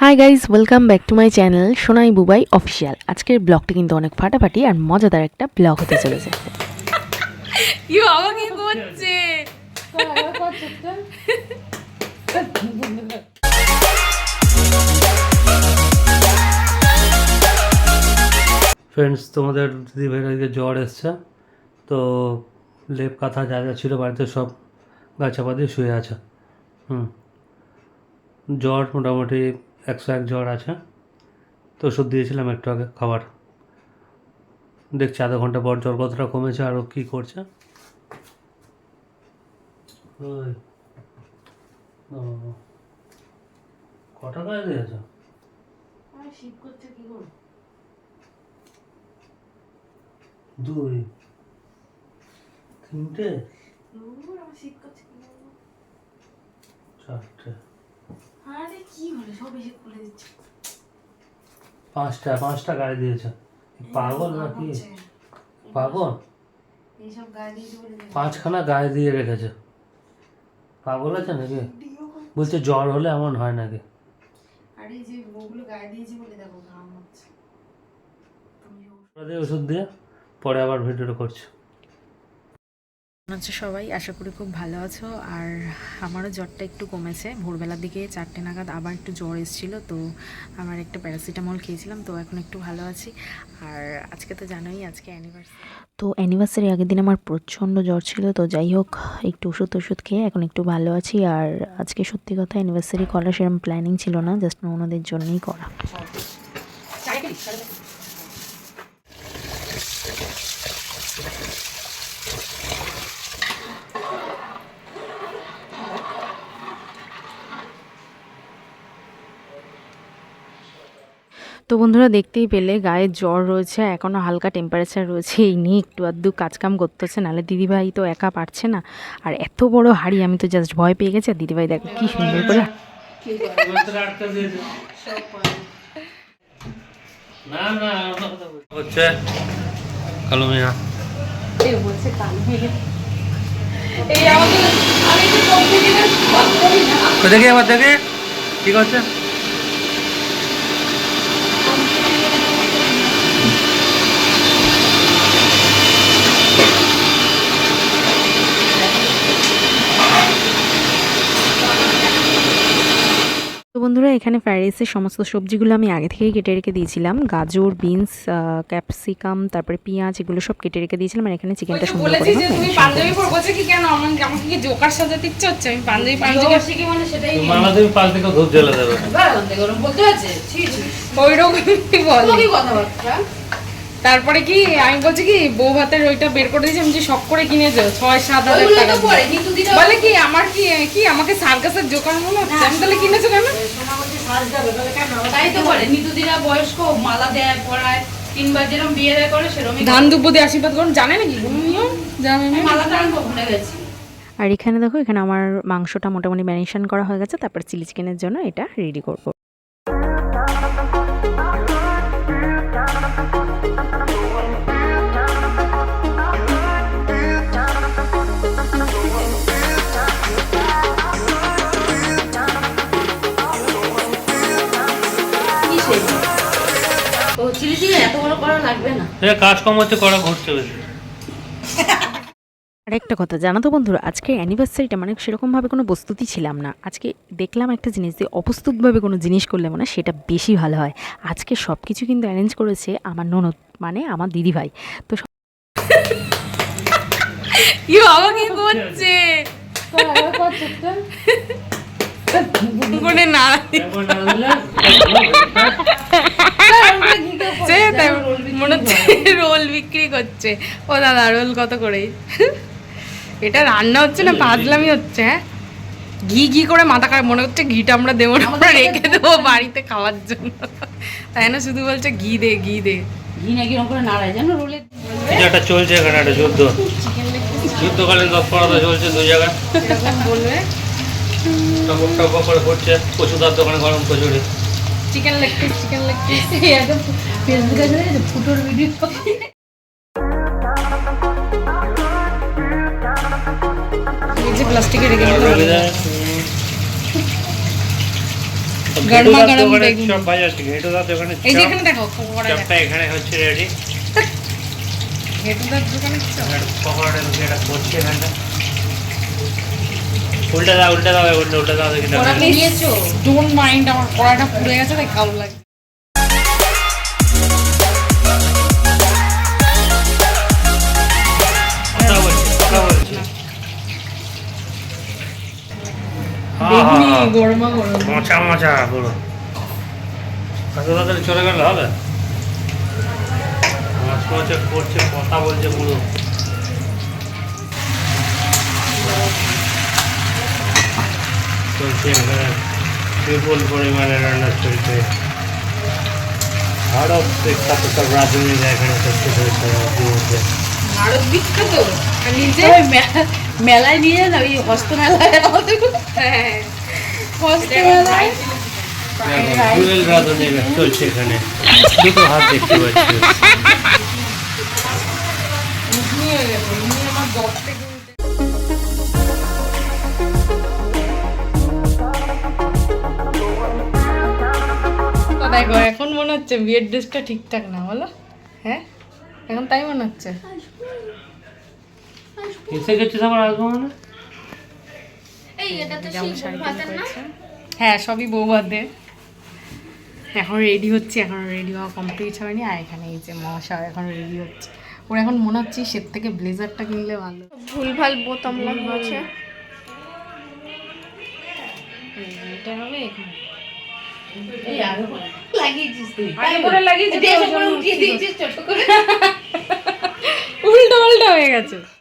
Hi guys welcome back to my channel Sonai Bubai official আজকের ব্লগটি কিন্তু অনেক ফাটাফাটি আর মজাদার একটা ব্লগ হতে চলেছে। করছে। ফ্রেন্ডস তোমাদের দিদিভাইয়ের আজকে জ্বর এসছে তো লেপ কাঁথা যা যা ছিল বাড়িতে সব গাছাপা দিয়ে শুয়ে আছে। হুম। জ্বর মোটামুটি একশো এক জ্বর আছে। তো ওষুধ দিয়েছিলাম একটু আগে খাবার। দেখছি আধা ঘণ্টা পর জ্বর কতটা কমেছে আরও কী করছে। ও। কটা গায়ে দিয়েছ? দুই। তিনটে? চারটে। পাঁচটা পাঁচটা গাড়ি দিয়েছে। পাগল নাকি? পাগল? পাঁচখানা গায়ে দিয়ে রেখেছে। পাগল আছে নাকি? বলছে জ্বর হলে এমন হয় নাকি? আরে যে ওগুলো গায়ে দিয়েছি বলে দেখো ঘাম হচ্ছে। দিয়ে ওষুধ দিয়ে পরে আবার ভিডিওটা করছে। হচ্ছে সবাই আশা করি খুব ভালো আছো। আর আমারও জ্বরটা একটু কমেছে। ভোরবেলার দিকে চারটে নাগাদ আবার একটু জ্বর এসেছিল তো আমার একটা প্যারাসিটামল খেয়েছিলাম তো এখন একটু ভালো আছি। আর আজকে তো জানোই আজকে অ্যানিভার্সারি তো অ্যানিভার্সারি আগের দিন আমার প্রচণ্ড জ্বর ছিল তো যাই হোক একটু ওষুধ ওষুধ খেয়ে এখন একটু ভালো আছি। আর আজকে সত্যি কথা অ্যানিভার্সারি করা সেরকম প্ল্যানিং ছিল না জাস্ট ওনাদের জন্যই করা। তো বন্ধুরা দেখতেই পেলে গায়ে জ্বর রয়েছে এখনও হালকা টেম্পারেচার রয়েছে এই নিয়ে একটু আধটু কাজকাম করতে হচ্ছে নাহলে দিদিভাই তো একা পারছে না। আর এত বড় হাড়ি আমি তো জাস্ট ভয় পেয়ে গেছি আর দিদিভাই দেখো কি সুন্দর করে না না হচ্ছে কালো মিয়া দেখি আবার দেখি। ঠিক আছে বন্ধুরা এখানে ফ্রাইড রাইসের সমস্ত সবজিগুলো আমি আগে থেকেই কেটে রেখে দিয়েছিলাম। গাজর বিনস ক্যাপসিকাম তারপরে পেঁয়াজ এগুলো সব কেটে রেখে দিয়েছিলাম আর এখানে চিকেনটা সুন্দর করে বলেছি তুমি পাঞ্জাবি কি কেন? আমাকে আমাকে কি জোকার সাজাতে ইচ্ছে হচ্ছে? আমি পাঞ্জাবি পাঞ্জাবি শিখি মানে সেটাই মানা তুমি পাল্টে কেউ ধূপ জ্বলে দেবে। বলতে আছে ওই রকমই বলে? কি কথাবার্তা? তারপরে কি আমি বলছি কি বউ ভাতের ওইটা বের করে দিয়েছি আমি যে শখ করে কিনে কিনেছো ছয় সাত হাজার টাকা বলে কি আমার কি কি আমাকে সার্কাসের জোকার মনে হচ্ছে আমি তাহলে কিনেছো কেন? তাই তো করে নিতুদিরা বয়স্ক মালা দেয় পড়ায় তিনবার যেরকম বিয়ে দেয় করে সেরকম ধান দিয়ে আশীর্বাদ করুন জানে নাকি? জানে মালাটা আমি ভুলে গেছি। আর এখানে দেখো এখানে আমার মাংসটা মোটামুটি ম্যারিনেশন করা হয়ে গেছে তারপর চিলি চিকেনের জন্য এটা রেডি করব। লাগবে না। এ কাজ কম হচ্ছে করা ঘুরছে বেশি। আর একটা কথা জানো তো বন্ধুরা আজকে অ্যানিভার্সারিটা মানে সেরকমভাবে কোনো প্রস্তুতি ছিলাম না। আজকে দেখলাম একটা জিনিস যে অপ্রস্তুতভাবে কোনো জিনিস করলে মানে সেটা বেশি ভালো হয়। আজকে সব কিছু কিন্তু অ্যারেঞ্জ করেছে আমার ননদ মানে আমার দিদিভাই। তো সব- কি বাবা কি করছে করে না একবার না। দিলে, সে তাই মনে হচ্ছে রোল বিক্রি করছে। ও দাদা রোল কত করে? এটা রান্না হচ্ছে না পাজলামি হচ্ছে হ্যাঁ? ঘি ঘি করে মাথা খারাপ মনে হচ্ছে ঘিটা আমরা দেবো না আমরা রেখে দেবো বাড়িতে খাওয়ার জন্য। তাই না শুধু বলছে ঘি দে ঘি দে। ঘি না কীরকম করে নাড়ায় জানো রোলে? কিছু চলছে এখানে একটা যুদ্ধ। যুদ্ধকালীন তৎপরতা চলছে দুই জায়গায়। বলবে? টপক টপক করে পড়ছে কচুদার দোকানে গরম kachori. Chicken leg piece chicken leg piece একদম ফেসবুকে ফুটোর ভিডিও যে প্লাস্টিকে রেখে দিলাম রেখে দেয়। গরমা গরম দোকানে বেগুন। চপ ভাজা আছে ঘেটুদার দোকানে এই যে এখানে দেখো পকোড়া এখানে হচ্ছে রেডি দোকানে এটা করছে উল্টা দাও উল্টা দাও উল্টা উল্টা দাও দেখি না নিয়েছো ডোন্ট মাইন্ড আমার কড়াটা পুড়ে গেছে তাই কালো লাগে। হ্যাঁ, হ্যাঁ, হ্যাঁ। মোচা মোচা পুরো এত তাড়াতাড়ি চলে গেলে হবে মাছ মোচা করছে কথা বলছে পুরো। চলছে এখানে বিপুল পরিমাণে রান্না চলছে আরও বিখ্যাত? সব রাঁধুনিরা এখানে করতে চলছে ভারত বিখ্যাত মেলায় নিয়ে ওই হ্যাঁ। জুয়েল রাঁধুনি চলছে এখানে দুটো হাত দেখতে পাচ্ছি উঠনি হয়ে। উনি আমার দশ থেকে দেখো এখন মনে হচ্ছে বিয়ের ড্রেসটা ঠিকঠাক না বলো। হ্যাঁ? এখন তাই মনে হচ্ছে? এসে গেছিস আমার আসব মানে? হ্যাঁ সবই বৌবাদের এখন রেডি হচ্ছে এখন রেডি হওয়া কমপ্লিট হয়নি। আর এখানে এই যে মশা এখন রেডি হচ্ছে। ওর এখন মনে হচ্ছে সে থেকে ব্লেজারটা কিনলে ভালো। ভুলভাল বোতাম লাগা আছে। এটা হবে এখানে। এই আরও লাগিয়েছিস তুই আগে করে লাগিয়েছি তো, দিয়ে ওই এসে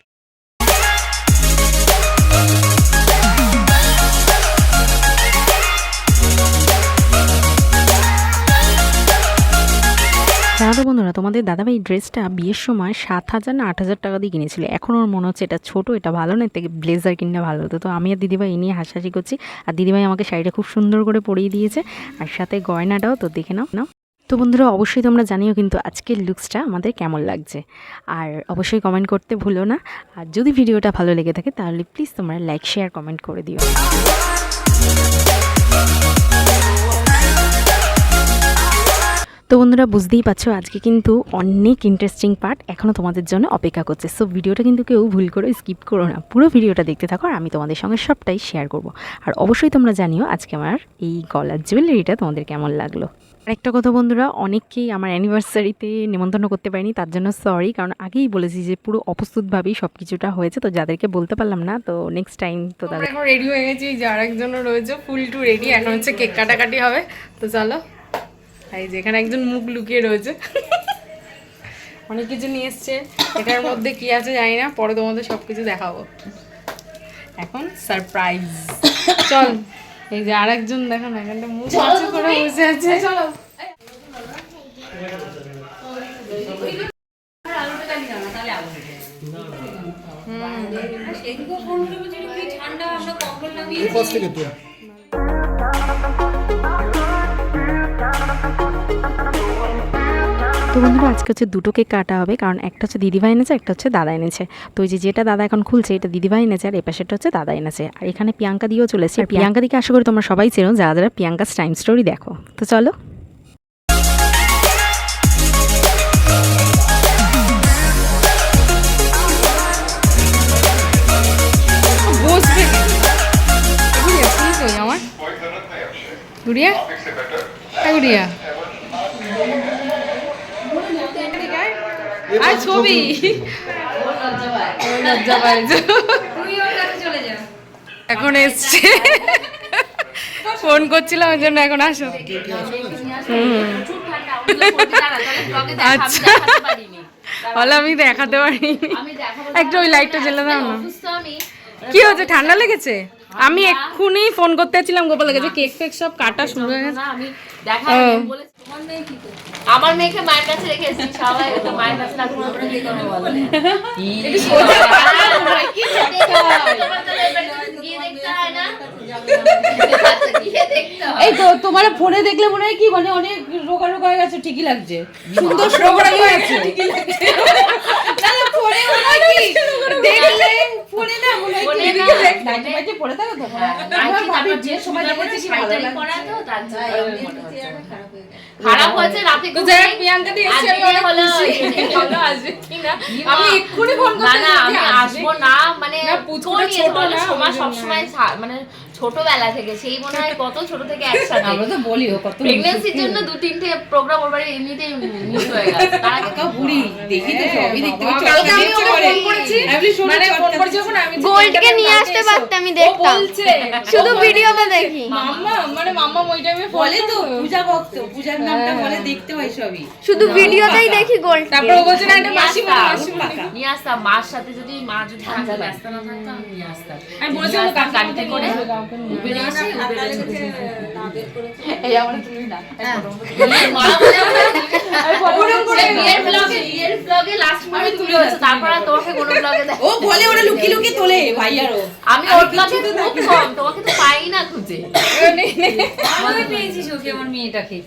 তো বন্ধুরা, তোমাদের দাদাভাই ড্রেসটা বিয়ের সময় সাত হাজার না আট হাজার টাকা দিয়ে কিনেছিল। এখন ওর মনে হচ্ছে এটা ছোট, এটা ভালো না থেকে ব্লেজার কিনলে ভালো হতো। তো আমি আর দিদিভাই নিয়ে হাসাহাসি করছি, আর দিদিভাই আমাকে শাড়িটা খুব সুন্দর করে পরিয়ে দিয়েছে, আর সাথে গয়নাটাও তো দেখে নাও। নাও। তো বন্ধুরা, অবশ্যই তোমরা জানিও কিন্তু আজকের লুকসটা আমাদের কেমন লাগছে। আর অবশ্যই কমেন্ট করতে ভুলো না। আর যদি ভিডিওটা ভালো লেগে থাকে, তাহলে প্লিজ তোমরা লাইক শেয়ার কমেন্ট করে দিও। তো বন্ধুরা, বুঝতেই পারছ, আজকে কিন্তু অনেক ইন্টারেস্টিং পার্ট এখনও তোমাদের জন্য অপেক্ষা করছে। সো ভিডিওটা কিন্তু কেউ ভুল করে স্কিপ করো না। পুরো ভিডিওটা দেখতে থাকো আর আমি তোমাদের সঙ্গে সবটাই শেয়ার করব। আর অবশ্যই তোমরা জানিও, আজকে আমার এই গলার জুয়েলারিটা তোমাদের কেমন লাগল। আরেকটা কথা বন্ধুরা, অনেককেই আমার অ্যানিভার্সারিতে নিমন্ত্রণ করতে পারিনি, তার জন্য সরি কারণ আগেই বলেছি যে পুরো অপ্রস্তুতভাবেই সব কিছুটা হয়েছে, তো যাদেরকে বলতে পারলাম না, তো নেক্সট টাইম তো তাদের এখন রেডি হয়ে গেছি যে আরেকজনও রয়েছে ফুল টু রেডি এখন হচ্ছে কেক কাটাকাটি হবে, তো চলো। এই যে এখানে একজন মুখ লুকিয়ে রয়েছে। অনেক কিছু নিয়ে এসছে। এটার মধ্যে কি আছে জানি না পরে তোমাদের সব কিছু দেখাবো। এখন সারপ্রাইজ চল এই যে আরেকজন দেখো না এখানটা মুখ উঁচু করে বসে আছে। চলো। তো বন্ধুরা আজকে হচ্ছে দুটো কেক কাটা হবে কারণ একটা হচ্ছে দিদিভাই এনেছে একটা হচ্ছে দাদা এনেছে। তো ওই যে যেটা দাদা এখন খুলছে এটা দিদিভাই এনেছে আর এই পাশেরটা হচ্ছে দাদা এনেছে। আর এখানে প্রিয়াঙ্কা দিয়েও চলেছে আর প্রিয়াঙ্কা দিকে আশা করি তোমরা সবাই চেনো যারা যারা প্রিয়াঙ্কা টাইম স্টোরি দেখো। তো চলো। আমার? গুড়িয়া? হ্যাঁ গুড়িয়া। আর ছবি। লজ্জা এখন এসছে। ফোন করছিলাম ওই জন্য এখন আসো। আচ্ছা। হলে আমি দেখাতে পারি একটু ওই লাইটটা জ্বেলে দাও না। কি হচ্ছে ঠান্ডা লেগেছে? আমি এক্ষুনি ফোন করতে ছিলাম গোপাল লেগেছে। কেক ফেক সব কাটা শুরু হয়ে গেছে। ও। আমার মেয়েকে মায়ের কাছে রেখে এসেছি সবাই তো মায়ের কাছে না? বলো এই তো তোমার ফোনে দেখলে মনে হয় কি মানে অনেক রোগা রোগা হয়ে গেছে ঠিকই লাগছে। সুন্দর রোগা হয়ে গেছে দেখলে ফোনে না মনে হয় কি? না। এদিকে দেখ, নাইটি ফাইটি পরে থাকো তো। হ্যাঁ, নাইটি যে সময় দেখেছি তো তার জন্য। খারাপ হয়েছে রাতে তো যাই হোক, প্রিয়াঙ্কা দি এসে আমি অনেক খুশি। ভালো আসবে কিনা আমি এক্ষুনি ফোন করতে না আমি আসব না মানে না, পুচকুটা ছোট না, সময় সব সময় সবসময় মানে ছোটবেলা থেকে সেই মনে হয় কত ছোট থেকে একসাথে। আমরা তো বলি ও কত প্রেগন্যান্সির জন্য দু তিনটে প্রোগ্রাম ওর বাড়ি এমনিতেই মিস হয়ে গেছে। তার আগে কাকা বুড়ি দেখি তো সবই দেখতে পাচ্ছি। কালকে আমি ওকে ফোন করেছি। মানে ফোন করেছি যখন আমি গোল্ডকে নিয়ে আসতে পারতে আমি দেখতাম। বলছে শুধু ভিডিওতে দেখি। মাম্মা মানে মাম্মা ওই টাইমে বলে তো পূজা ভক্ত পূজার নামটা বলে দেখতে হয় সবই। শুধু ভিডিওতেই দেখি গোল্ড তারপর ও বলছে না এটা নিয়ে মাসি মাসি নিয়ে আসতাম মার সাথে যদি মা যদি থাকতে ব্যস্ত না থাকতো আমি নিয়ে আসতাম। আমি বলেছিলাম আসতাম করে। উবেরে উবেরে এই আমার তুলি না বিয়ের মা বলে আমার বিয়ের ব্লগে বিয়ের ব্লগে লাস্ট আমি তুলে হয়েছে তারপর আর তোমাকে কোনো ব্লগে দেখ ও বলে ওরা লুকিয়ে লুকিয়ে তোলে ভাইয়ারও আমি ওর ব্লগে খুব কম তোমাকে তো পাই না খুঁজে। আমি পেয়েছি সুখী আমার মেয়েটাকে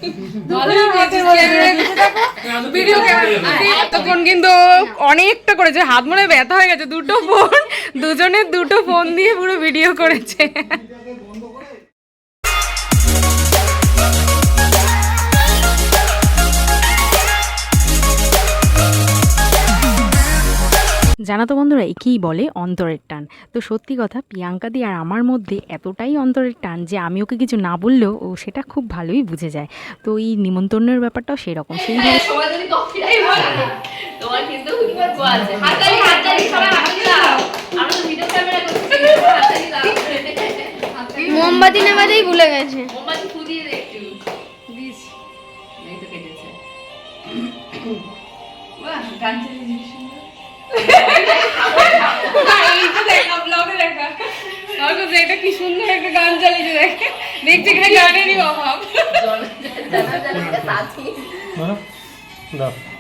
ভিডিও তখন কিন্তু অনেকটা করেছে হাত মনে হয় ব্যথা হয়ে গেছে দুটো ফোন দুজনের দুটো ফোন দিয়ে পুরো ভিডিও করেছে। জানো তো বন্ধুরা একেই বলে অন্তরের টান। তো সত্যি কথা প্রিয়াঙ্কা দি আর আমার মধ্যে এতটাই অন্তরের টান যে আমি ওকে কিছু না বললেও ও সেটা খুব ভালোই বুঝে যায়। তো এই নিমন্ত্রণের ব্যাপারটাও সেরকম। সেইভাবে দাও। মোমবাতি নেবাতেই ভুলে গেছে। মোমবাতি ফুদিয়ে দে একটু। দিস। এই তো কেটেছে। বাহ গান চালিয়ে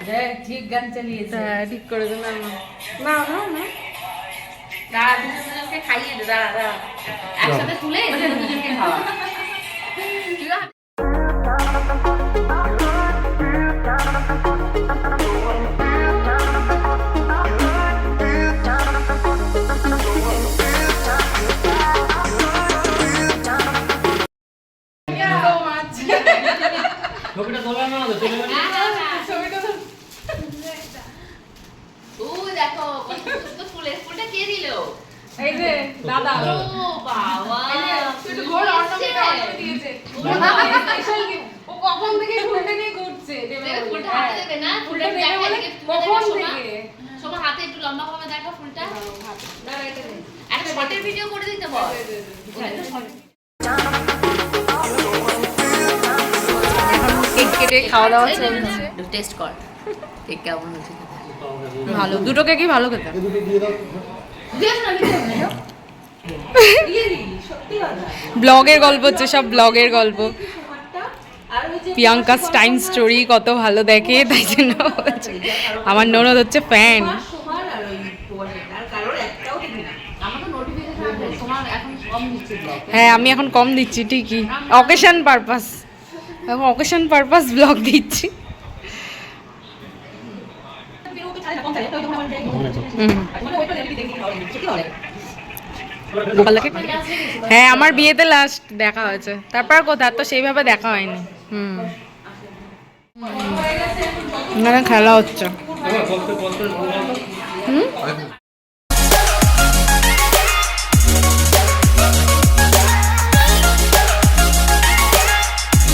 হ্যাঁ ঠিক গান চালিয়েছে ঠিক করে দিন না না না খাইয়ে দে দাঁড়া দাঁড়া একসাথে তুলে খাওয়া। শর্টের ভিডিও করে দিতে বল। কেক কেটে খাওয়া দাওয়া চলছে। টেস্ট কর। কেক কেমন হয়েছে ভালো। দুটো কেকই ভালো খেতে। ব্লগের গল্প হচ্ছে সব ব্লগের গল্প। প্রিয়াঙ্কা টাইম স্টোরি কত ভালো দেখে তাই জন্য আমার ননদ হচ্ছে ফ্যান আমার তো নোটিফিকেশন আসবে তোমার এখন কম দিচ্ছে ব্লগ হ্যাঁ আমি এখন কম দিচ্ছি ঠিকই। অকেশন পারপাস এখন অকেশন পারপাস ব্লগ দিচ্ছি। হ্যাঁ আমার বিয়েতে লাস্ট দেখা হয়েছে। তারপর আর তো সেইভাবে দেখা হয়নি। হুম। এখানে খেলা হচ্ছে। বলতে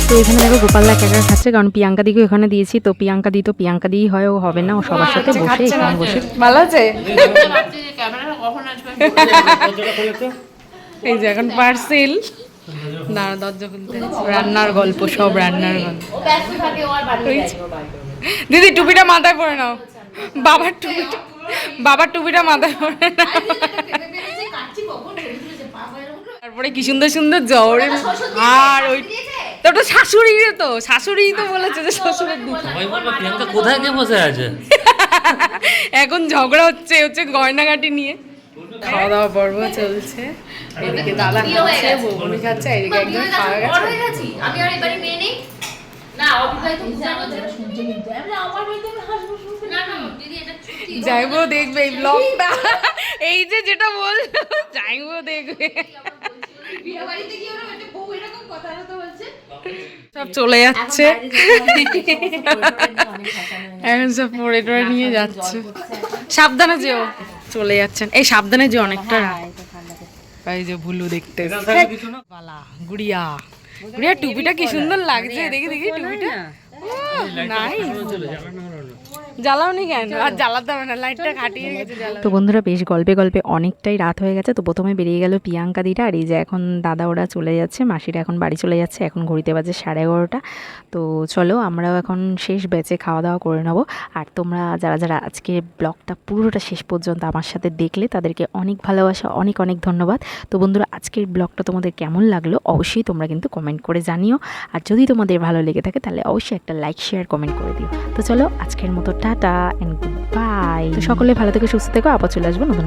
তো এখানে দেখো গোপালদা একা একা খাচ্ছে কারণ প্রিয়াঙ্কা দিকেও এখানে দিয়েছি তো প্রিয়াঙ্কা দি তো প্রিয়াঙ্কা দিই হয় ও হবে না ও সবার সাথে বসে এখানে বসে। ভালো আছে? এই যে এখন পার্সেল। দাঁড়া দরজা খুলতে রান্নার গল্প সব রান্নার গল্প। দিদি টুপিটা মাথায় পরে নাও। বাবার টুপিটা বাবার টুপিটা মাথায় পরে নাও। তারপরে কি সুন্দর সুন্দর জ্বর। আর ওই ওটা শাশুড়ি তো শাশুড়ি তো বলেছে যে শ্বশুরের প্রিয়াঙ্কা কোথায় গিয়ে বসে আছে? এখন ঝগড়া হচ্ছে হচ্ছে গয়নাগাটি নিয়ে। খাওয়া দাওয়া পর্ব চলছে। এদিকে দাদা খাচ্ছে বৌমনি খাচ্ছে এদিকে একজন খাওয়া গেছে। আমি আর এবারে মেয়ে নেই। না না অবিবাহিত পূজা আমাদের শুনছে কিন্তু। আমি আমার বাড়িতে আমি হাসবো শুনতে না না দিদি এটা যাইবো দেখবে এই ব্লগটা এই যে যেটা বল যাইবো দেখবে। বিয়ে বাড়িতে কি সব চলে যাচ্ছে। এখন সব পরে টরে নিয়ে যাচ্ছে। সাবধানে যেও। চলে যাচ্ছেন। এই সাবধানে যে অনেকটা। এই যে ভুলু দেখতে। বালা গুড়িয়া। গুড়িয়া টুপিটা কি সুন্দর লাগছে। দেখি দেখি টুপিটা। নাই জ্বালাওনি কেন? আর জ্বালাতে হবে না লাইটটা খাটিয়ে গেছে তো বন্ধুরা বেশ গল্পে গল্পে অনেকটাই রাত হয়ে গেছে তো প্রথমে বেরিয়ে গেল প্রিয়াঙ্কা দিটা আর এই যে এখন দাদা ওরা চলে যাচ্ছে মাসিরা এখন বাড়ি চলে যাচ্ছে এখন ঘড়িতে বাজে সাড়ে এগারোটা। তো চলো আমরাও এখন শেষ বেচে খাওয়া দাওয়া করে নেব। আর তোমরা যারা যারা আজকে ব্লগটা পুরোটা শেষ পর্যন্ত আমার সাথে দেখলে তাদেরকে অনেক ভালোবাসা অনেক অনেক ধন্যবাদ। তো বন্ধুরা আজকের ব্লগটা তোমাদের কেমন লাগল? অবশ্যই তোমরা কিন্তু কমেন্ট করে জানিও। আর যদি তোমাদের ভালো লেগে থাকে তাহলে অবশ্যই একটা লাইক শেয়ার কমেন্ট করে দিও। তো চলো আজকের মতো টাটা অ্যান্ড গুড বাই সকলে ভালো থেকে সুস্থ থেকো আবার চলে আসব নতুন